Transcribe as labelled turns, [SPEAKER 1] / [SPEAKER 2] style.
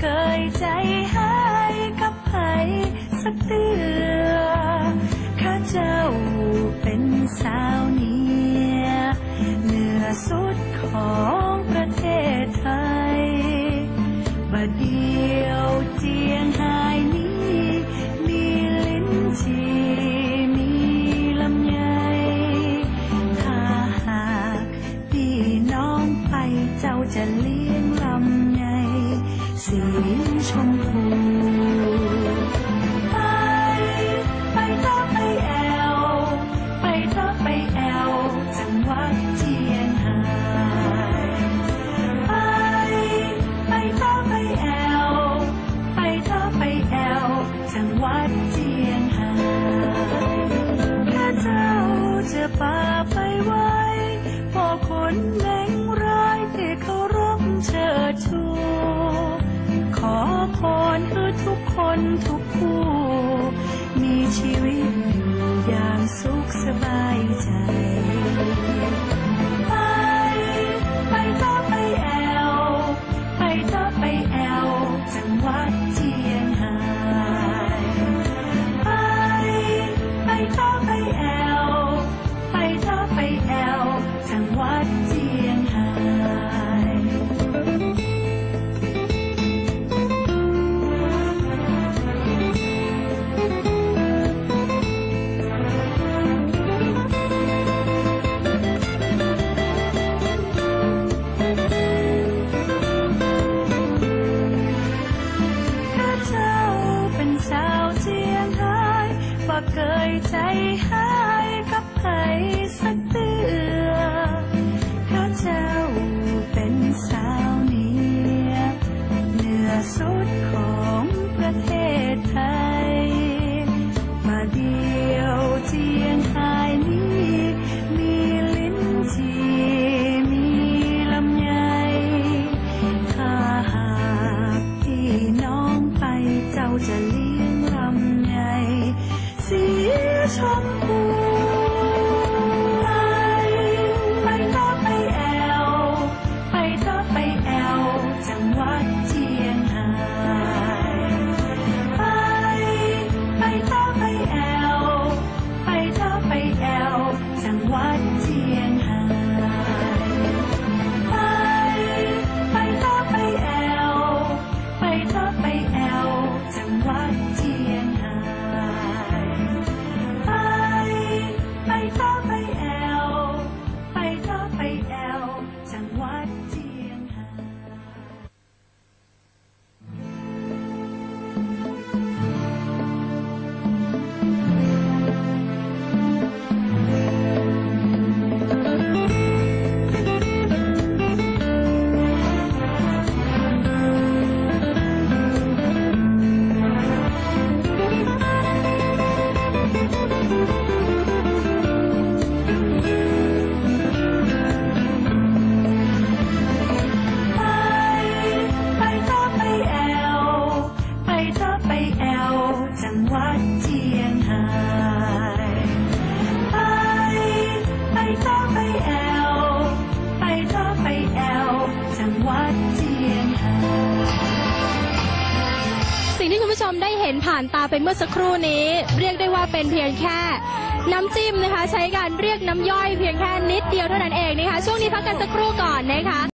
[SPEAKER 1] เคยใจหายกับไผสักเตือข้าเจ้าเป็นสาวเนียเหนือสุดของประเทศไทยบัดเดียวเจียงหายนี้ มีลิ้นจีมีลำไยถ้าหากพี่น้องไปเจ้าจะเลี้ยงลำ สีชมพูไป ไปเถอไปแอว ไปเถอไปแอว จังหวัดเจียงไฮ้ไป ไปเถอไปแอว ไปเถอไปแอว จังหวัดเจียงไฮ้ข้าเจ้าจะพาไปไว้พ่อคน กคนทุกผู้ มีชีวิตอยู่อย่างสุขสบายใจ ช
[SPEAKER 2] ผู้ชมได้เห็นผ่านตาไปเมื่อสักครู่นี้ เรียกได้ว่าเป็นเพียงแค่ น้ำจิ้มนะคะ ใช้การเรียกน้ำย่อยเพียงแค่นิดเดียวเท่านั้นเองนะคะ ช่วงนี้พักกันสักครู่ก่อนนะคะ